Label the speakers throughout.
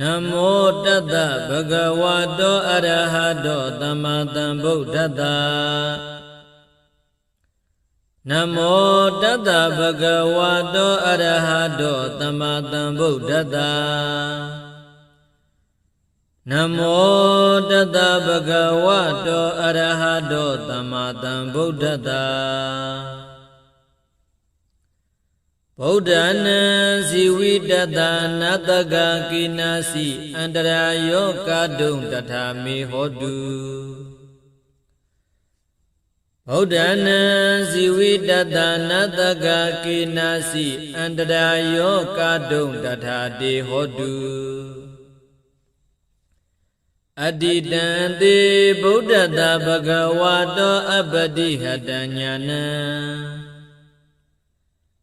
Speaker 1: နမောတတ္တဗဂဝတောအရဟတောသမ္မာသမ္ဗုဒ္ဓတ္တနမောတတ္တဗဂဝတောအရဟတောသမ္မာသမ္ဗုဒ္ဓတ္တနမောတတ္တဗဂဝတောအရဟတောသမ္မာသမ္ဗုဒ္ဓတ္တ ဗုဒ္ဓနာဇီဝိတတနတကကိနာစီအန္တရာယောကာဒုံတထာမေဟောတုဗုဒ္ဓနာဇီဝိတတနတကကိနာစီအန္တရာယောကာဒုံတထာတေဟောတုအတ္တိတံတေဗုဒ္ဓတဘဂဝါတောအပတိဟတညာနံ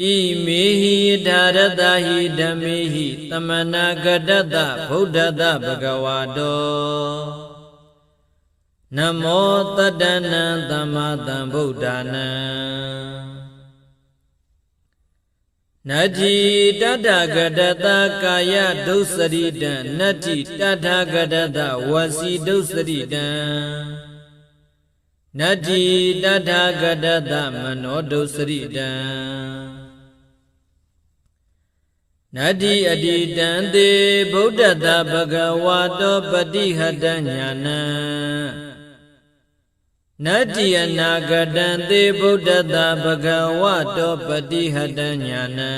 Speaker 1: ဣမေဟိဒါရတဟိဓမ္မေဟိသမနာဂတတဗုဒ္ဓတဘဂဝါတောနမောတတ္တနံသမ္မာသမ္ဗုဒ္ဓနံနတ္တိတတဂတတကာယဒုစရိတံနတ္တိတထဂတတဝစီဒုစရိတံနတ္တိတထဂတတမနောဒုစရိတံ နတ္တိအတိတံသေဗုဒ္ဓတဘဂဝါတောပတိဟတညာနံနတ္တိအနာဂတံသေဗုဒ္ဓတဘဂဝါတောပတိဟတညာနံ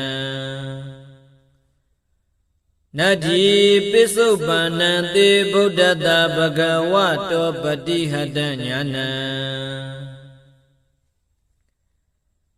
Speaker 1: နတ္တိပိစုပန္နံသေဗုဒ္ဓတဘဂဝါတောပတိဟတညာနံ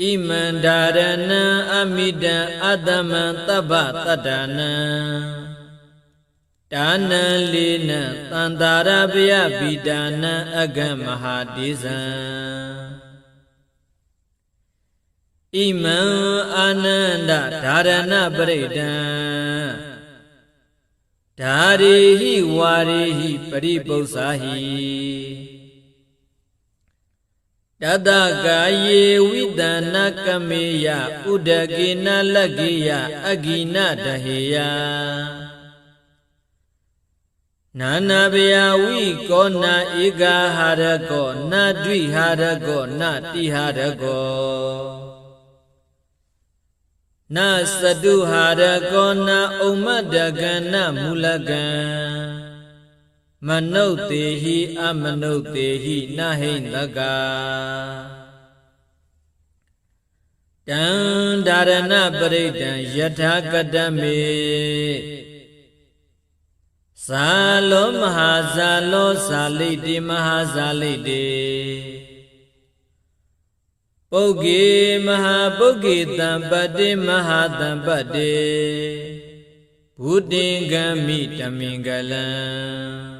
Speaker 1: ဣမန္ဒာရဏံအမိတံအတ္တမံတပ္ပတတ္တနံဒါနံလေးနံတန္တာရပယပိဒါနံအဂမဟာတိဇံဣမံအာနန္ဒဒါရဏပရိဒံဓာရိဟိဝါရိဟိပရိပု္ပ္ပာဟိ တတကာယေဝိတနာကမေယဥဒကေနလကေယအဂိနတဟေယနာနာဘယဝိကောနာဧကဟာရကောနာဒွိဟာရကောနာတိဟာရကောနသတုဟာရကောနာဥမ္မတကနမူလကံ မနုဿေဟိအမနုဿေဟိနဟိတကတံဒါရဏပရိဒံယထာကတမေဇာလောမဟာဇာလောဇာလိတိမဟာဇာလိတိပုဂ္ဂေမဟာပုဂ္ဂေတံပတ္တိမဟာတံပတ္တိဘုတင်ဂမိတမင်္ဂလံ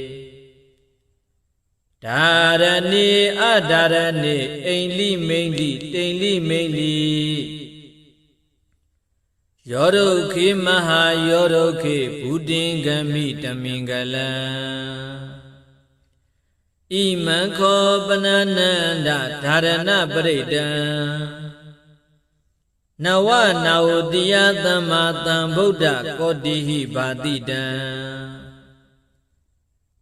Speaker 1: ဒါရဏေအဒါရဏေအိန္လိမိန္လိတိန်လိမိန္လိယောဒုခေမဟာယောဒုခေဘုဒ္ဓင်္ဂမိတမင်္ဂလံဣမံခောပနနန္ဒဓာရဏပရိဒံနဝနာဝတိယသမ္မာသမ္ဗုဒ္ဓကောတိဟိဘာတိတံ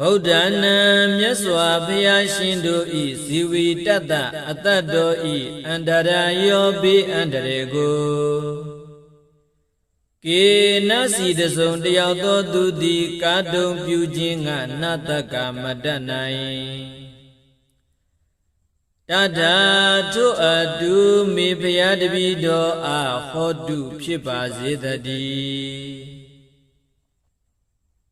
Speaker 1: ဗုဒ္ဓနာမြတ်စွာဘုရားရှင်တို့ဤဇီဝီတတ္တအတ္တတော်ဤအန္တရာယောဘေးအန္တရေကိုကေနစီတစုံတယောက်သောသူသည်ကာတုံပြုခြင်းကနတ္တကမတတ်နိုင်တထာထုအတုမေဖျားတပိတော်အားဟောတုဖြစ်ပါစေတည်း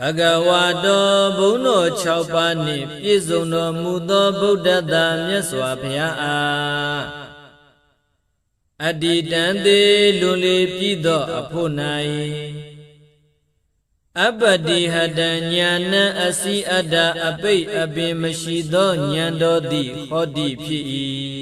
Speaker 1: ဘဂဝါတော်ဘုန်းတော်6ပါးနှင့်ပြည့်စုံတော်မူသောဗုဒ္ဓသာမြတ်စွာဘုရားအားအတ္တိတံသေးလွန်လေပြည်သောအဖို့၌အပတိဟတံညာဏအစီအတ္တအပိတ်အပင်မရှိသောဉာဏ်တော်သည်ဟောတိဖြစ်၏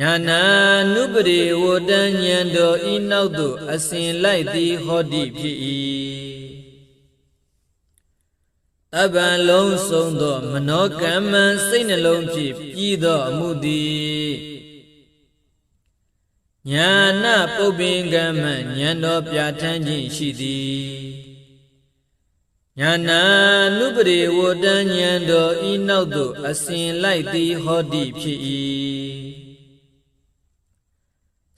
Speaker 1: ညာနာနုပရိဝတ္တဉာဏ်တော်ဤနောက်သို့အစဉ်လိုက်သည်ဟောတိဖြစ်၏တပံလုံးစုံသော မနောကမ္မစိတ်နှလုံးဖြင့်ပြီးသောအမှုသည်ညာနာပုပ္ပင်ကမ္မဉာဏ်တော်ပြဋ္ဌာန်းခြင်းရှိသည်ညာနာနုပရိဝတ္တဉာဏ်တော်ဤနောက်သို့အစဉ်လိုက်သည်ဟောတိဖြစ်၏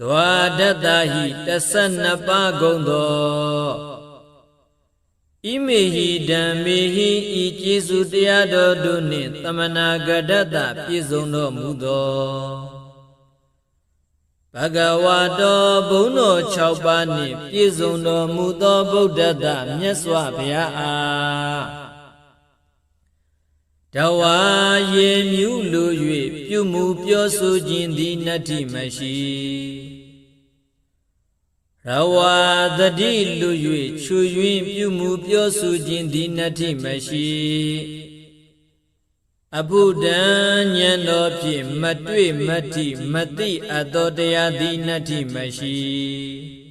Speaker 1: ဒွါဒတ္တဟိတဆနှစ်ပါးကုန်သောဣမေဟိဓမ္မေဟိဤကျေစုတရားတော်တို့နှင့်တမနာဂဒတ္တပြည့်စုံတော်မူသောဘဂဝါတော်ဘုံတော်6ပါးနှင့်ပြည့်စုံတော်မူသောဗုဒ္ဓတမြတ်စွာဘုရားအား တဝါရေမြူးလို၍ပြုမှုပြောဆိုခြင်းသည်နတ္တိမရှိရဝါတတိလူ၍ချွယွင်းပြုမှုပြောဆိုခြင်းသည်နတ္တိမရှိအဘုဒ္ဓံဉာဏ်တော်ဖြင့်မတွေ့မတိမသိအပ်သောတရားသည်နတ္ထိမရှိ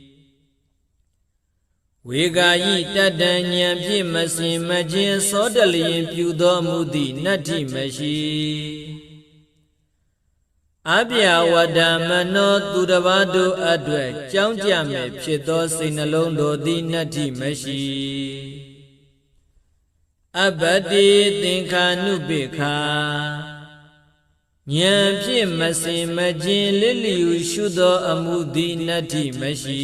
Speaker 1: ဝေဂာယိတတ္တဉာဏ်ဖြင့်မစင်မခြင်းသောတလျင်ပြုသောမူသည့်နတ္ထိမရှိအပြာဝဒမနောသူတစ်ပါးတို့အတွက်ကြောင်းကြမဲ့ဖြစ်သောစိတ်နှလုံးတော်သည်နတ္ထိမရှိအပတိသင်္ခာနုပိခာဉာဏ်ဖြင့်မစင်မခြင်းလစ်လျူရှုသောအမှုသည်နတ္ထိမရှိ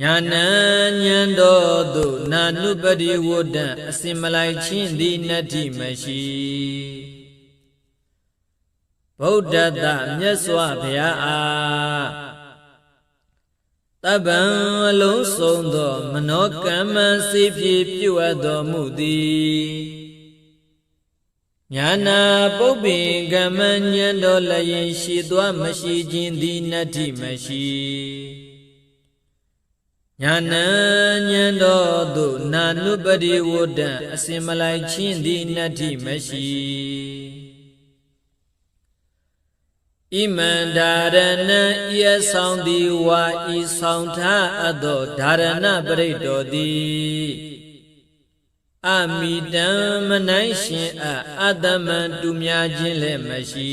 Speaker 1: ညာဏဉဏ်တော်သို့နာနုပတိဝဒံအစင်မလိုက်ချင်းသည်နတ္တိမရှိဗုဒ္ဓတမြတ်စွာဘုရားအားတပ္ပံအလုံးစုံသော မနောကမ္မစေပြေပြုအပ်တော်မူသည်ညာနာပုပ္ပင်ကမ္မဉဏ်တော်လည်းရှိသွားမရှိခြင်းသည်နတ္တိမရှိ ညာဏဉဏ်တော်သို့နာနုပတိဝဒံအစင်မလိုက်ချင်းသည်နတ္ထိမရှိဣမန္ဒါရဏံဤအဆောင်သည်ဝါဤဆောင်ထားအပ်သောဓာရဏပရိတ်တော်သည်အမိတံမနိုင်ရှင်အအတ္တမံတူများခြင်းလည်းမရှိ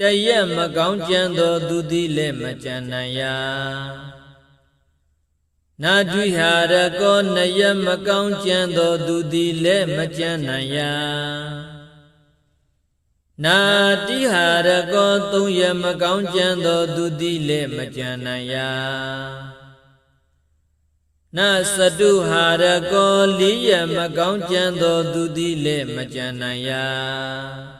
Speaker 1: တရက်မကောင်းကြံသောသူသည်လည်းမကြံနိုင်ရာနာဒွိဟာရကောနယမကောင်းကြံသောသူသည်လည်းမကြံနိုင်ရာနာတိဟာရကောသုံးရမကောင်းကြံသောသူသည်လည်းမကြံနိုင်ရာနသတုဟာရကောလေးရမကောင်းကြံသောသူသည်လည်းမကြံနိုင်ရာ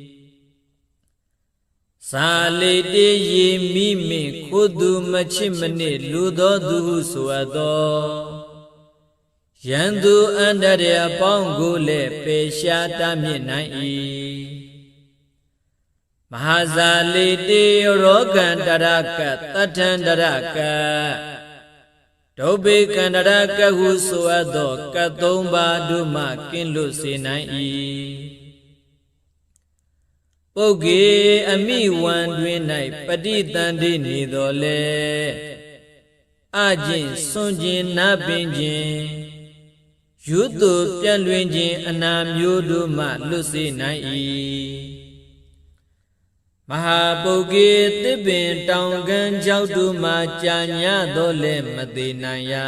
Speaker 1: သာလေတေရေမိမိခိုးသူမချစ်မနစ်လူသောသူဟုဆိုအပ်သောယံသူအန္တရာအပေါင်းကိုလည်းပေရှားတာမြင့်နိုင်၏မဟာဇာလေတေရောဂန္တရကတထန္တရကဒုဗ္ဗေကန္တရကဟုဆိုအပ်သောကတ်သုံးပါးတို့မှကင်းလွတ်စေနိုင်၏ ပုဂ္ဂေအမိဝံတွင်၌ပฏิတန်တိနေတော်လေအကျင့်စွန့်ခြင်းနာပင်ခြင်းយុတုပြန့်လွင်ခြင်းအနာမျိုးတို့မှလွတ်စေနိုင်၏မဟာပုဂ္ဂေသစ်ပင်တောင်ကန်းကြောက်တို့မှကြာညတော့လဲမသေးနိုင်ရာ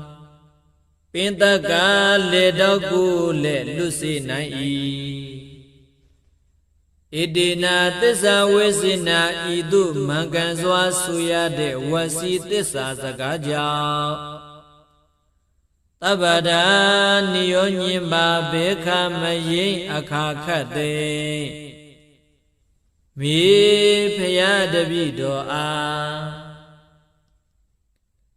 Speaker 1: ပင်တကလေတော့ကိုလည်းလွတ်စေနိုင်၏ဣတိနာသစ္စာဝိစိနာဤသို့မှန်ကန်စွာဆိုရတဲ့ဝစီသစ္စာစကားကြောင့်တပ္ပဒာနိယောညင်ပါဘေခမယိအခါခတ်သိမိဖရာတပိတော်အား